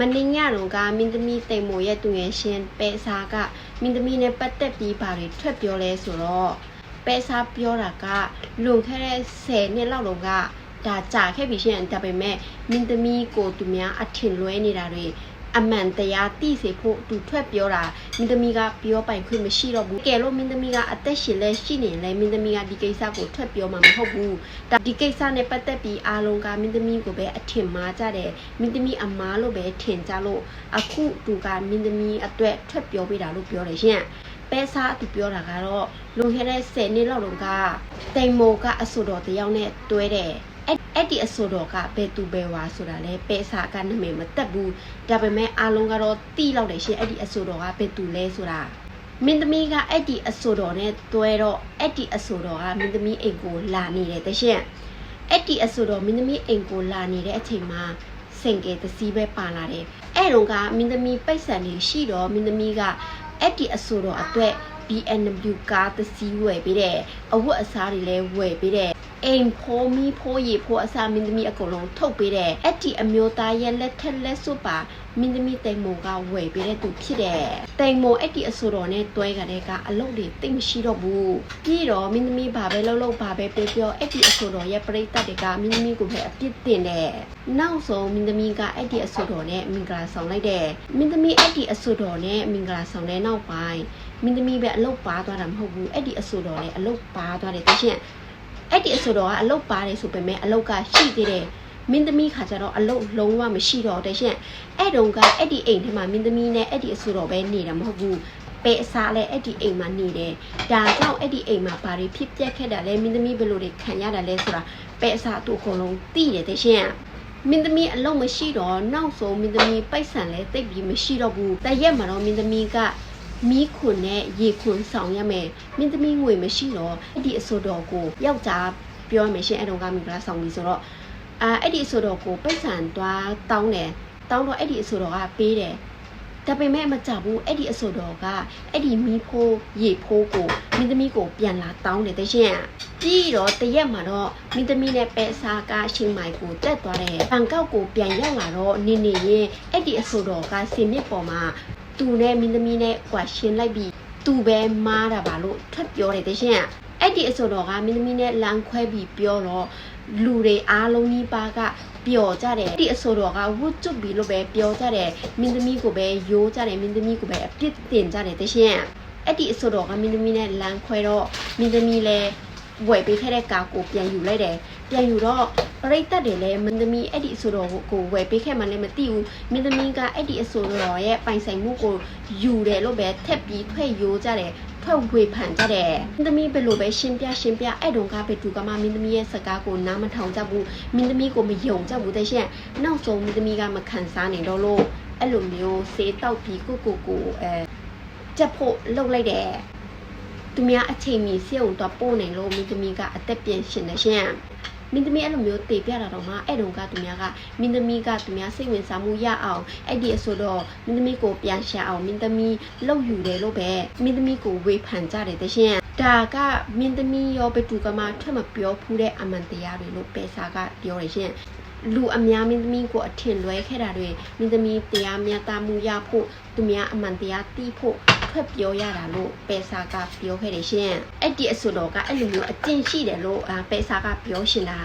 မင်းညတော့ကမင်းသမီးတိမ်မိုရဲ့သူငယ်ရှင်ပဲစားကမင်းသမီးနဲ့ပတ်သက်ပြီးဘာတွေထွက်ပြောလဲဆိုတော့ပဲစားပြောတာကလွန်ခဲ့တဲ့10နှစ်လောက်တော့ကဒါကြာခဲ့ပြီရှင်ဒါပေမဲ့မင်းသမီးကိုသူများအထင်လွဲနေတာတွေ အမှန်တရားသိစေဖို့သူထွက်ပြောတာမင်းသမီးကပြောပိုင်ခွင့်မရှိတော့ဘူးကဲလို့မင်းသမီးကအသက်ရှင်လဲရှိနေလဲမင်းသမီးကဒီကိစ္စကိုထွက်ပြောမှာမဟုတ်ဘူးဒါဒီကိစ္စနဲ့ပတ်သက်ပြီးအားလုံးကမင်းသမီးကိုပဲအထင်မှားကြတယ်မင်းသမီးအမားလို့ပဲထင်ကြလို့အခုသူကမင်းသမီးအတွက်ထွက်ပြောပေးတာလို့ပြောတယ်ရှင်ပဲစားသူပြောတာကတော့လွန်ခဲ့တဲ့10နှစ်လောက်တုန်းကတိမ်မိုကအဆိုတော်တယောက်နဲ့တွဲတယ် အဲ့အဲ့ဒီအဆိုတော်ကဘယ်သူဘယ်ဝါဆိုတာလဲပဲစားကနာမည်မတက်ဘူးဒါပေမဲ့အားလုံးကတော့တီးလောက်တယ်ရှင်အဲ့ဒီအဆိုတော်ကဘယ်သူလဲဆိုတာမင်းသမီးကအဲ့ဒီအဆိုတော်နဲ့တွဲတော့အဲ့ဒီအဆိုတော်ကမင်းသမီးအိမ်ကိုလာနေတယ်တရှင်အဲ့ဒီအဆိုတော်မင်းသမီးအိမ်ကိုလာနေတဲ့အချိန်မှာစင်ကယ်တစည်းပဲပါလာတယ်အဲ့တော့ကမင်းသမီးပိတ်ဆန်နေရှိတော့မင်းသမီးကအဲ့ဒီအဆိုတော်အတွက် BNW ကားတစည်းဝယ်ပေးတယ်အဝတ်အစားတွေလည်းဝယ်ပေးတယ် အိမ်ဖိုးမီဖိုးရီဖိုးအစာမင်းသမီးအကုန်လုံးထုတ်ပေးတယ်အဲ့ဒီအမျိုးသားရဲ့လက်ထက်လက်စွပ်ပါမင်းသမီးတိမ်မိုကဝယ်ပေးတဲ့သူဖြစ်တယ်တိမ်မိုအဲ့ဒီအဆိုတော်နဲ့တွဲကြတဲ့ကအလုပ်တွေတိတ်မရှိတော့ဘူးပြီးတော့မင်းသမီးဘာပဲလုပ်လို့ဘာပဲပြောပြောအဲ့ဒီအဆိုတော်ရဲ့ပြိတ္တတွေကမင်းသမီးကိုပဲအပြစ်တင်တယ်နောက်ဆုံးမင်းသမီးကအဲ့ဒီအဆိုတော်နဲ့မင်္ဂလာဆောင်လိုက်တယ်မင်းသမီးအဲ့ဒီအဆိုတော်နဲ့မင်္ဂလာဆောင်တဲ့နောက်ပိုင်းမင်းသမီးပဲအလုပ်ပါသွားတာမဟုတ်ဘူးအဲ့ဒီအဆိုတော်လည်းအလုပ်ပါသွားတယ်တရှင် အဲ့ဒီအဆိုတော်ကအလုပ်ပါတယ်ဆိုပေမဲ့အလုပ်ကရှိသေးတယ်မင်းသမီးခါကျတော့အလုပ်လုံးဝမရှိတော့တဲ့ရှင်အဲ့တုန်းကအဲ့ဒီအိမ်ထဲမှာမင်းသမီးနဲ့အဲ့ဒီအဆိုတော်ပဲနေတာမဟုတ်ဘူးပဲအစားလဲအဲ့ဒီအိမ်မှာနေတယ်ဒါကြောင့်အဲ့ဒီအိမ်မှာဘာတွေဖြစ်ပျက်ခဲ့တာလဲမင်းသမီးဘယ်လိုတွေခံရတာလဲဆိုတာပဲအစားသူ့အကုန်လုံးသိတယ်တဲ့ရှင်မင်းသမီးအလုံးမရှိတော့နောက်ဆုံးမင်းသမီးပိုက်ဆံလဲတိတ်ပြီးမရှိတော့ဘူးတရက်မှာတော့မင်းသမီးက မီးခွန်နဲ့ရေခွန်ဆောင်ရမယ်မင်းသမီးငွေမရှိတော့အဲ့ဒီအဆိုတော်ကိုယောက်ျားပြောရမယ်ရှင်အဲ့တော့ကမင်္ဂလာဆောင်ပြီဆိုတော့အာအဲ့ဒီအဆိုတော်ကိုပိတ်ဆန်သွားတောင်းတယ်တောင်းတော့အဲ့ဒီအဆိုတော်ကပေးတယ်ဒါပေမဲ့မကြဘူးအဲ့ဒီအဆိုတော်ကအဲ့ဒီမီးဖိုးရေဖိုးကိုမင်းသမီးကိုပြန်လာတောင်းတယ်တဲ့ရှင်ပြီးတော့တရက်မှာတော့မင်းသမီးနဲ့ပဲစားကားရှင်မိုင်ကိုတက်သွားတယ်ဘန်ကောက်ကိုပြန်ရောက်လာတော့နေနေရင်အဲ့ဒီအဆိုတော်ကစင်မြစ်ပေါ်မှာ သူနဲ့မင်းသမီးနဲ့ကွာရှင်းလိုက်ပြီးသူပဲမားတာပါလို့ထွက်ပြောတယ်တဲ့ရှင်အဲ့ဒီအဆိုတော်ကမင်းသမီးနဲ့လမ်းခွဲပြီးပြောတော့လူတွေအားလုံးကြီးပါကပျော်ကြတယ်ဒီအဆိုတော်ကဝတ်ကျွတ်ပြီးလို့ပဲပြောကြတယ်မင်းသမီးကိုပဲယိုးကြတယ်မင်းသမီးကိုပဲအပြစ်တင်ကြတယ်တရှင်အဲ့ဒီအဆိုတော်ကမင်းသမီးနဲ့လမ်းခွဲတော့မင်းသမီးလည်းဝယ်ပေးခဲ့တဲ့ကာကိုပြန်ယူလိုက်တယ်ပြန်ယူတော့ ပရိသတ်တွေလည်းမင်းသမီးအဲ့ဒီအဆိုတော်ကိုဝယ်ပေးခဲ့မှလည်းမသိဘူးမင်းသမီးကအဲ့ဒီအဆိုတော်ရဲ့ပိုင်ဆိုင်မှုကိုယူတယ်လို့ပဲထက်ပြီးထွက်ယိုးကြတယ်ထွက်ဝေဖန်ကြတယ်မင်းသမီးဘယ်လိုပဲရှင်းပြရှင်းပြအဲ့တုန်းကဘယ်သူကမှမင်းသမီးရဲ့စကားကိုနားမထောင်ကြဘူးမင်းသမီးကိုမယုံကြဘူးတဲ့ရှင်နောက်ဆုံးမင်းသမီးကမခံစားနိုင်တော့လို့အဲ့လိုမျိုးစေးတောက်ပြီးကိုကိုကိုအဲချက်ဖို့လှုပ်လိုက်တယ်သူများအချိန်မီစေုံတော့ပို့နိုင်လို့မင်းသမီးကအသက်ပြန်ရှင်နေရှင် မင်းသမီးအဲ့လိုမျိုးတေပြတာတော့မှအဲ့တုန်းကသူများကမင်းသမီးကသူများစိတ်ဝင်စားမှုရအောင်အဲ့ဒီအဆိုတော့မင်းသမီးကိုပြန်ရှာအောင်မင်းသမီးလှုပ်ယူတယ်လို့ပဲမင်းသမီးကိုဝေဖန်ကြတယ်တရှင်ဒါကမင်းသမီးရောဘသူကမှထွက်မပြောဖူးတဲ့အမှန်တရားတွေလို့ပေစာကပြောရရှင်လူအများမင်းသမီးကိုအထင်လွဲခဲ့တာတွေမင်းသမီးတရားမျှတမှုရဖို့သူများအမှန်တရားသိဖို့ ထွက်ပြောရတာလို့ပေစာကပြောခဲ့တယ်ရှင်အဲ့ဒီအဆိုတော်ကအဲ့လိုမျိုးအကျင့်ရှိတယ်လို့ပေစာကပြောရှင်တာ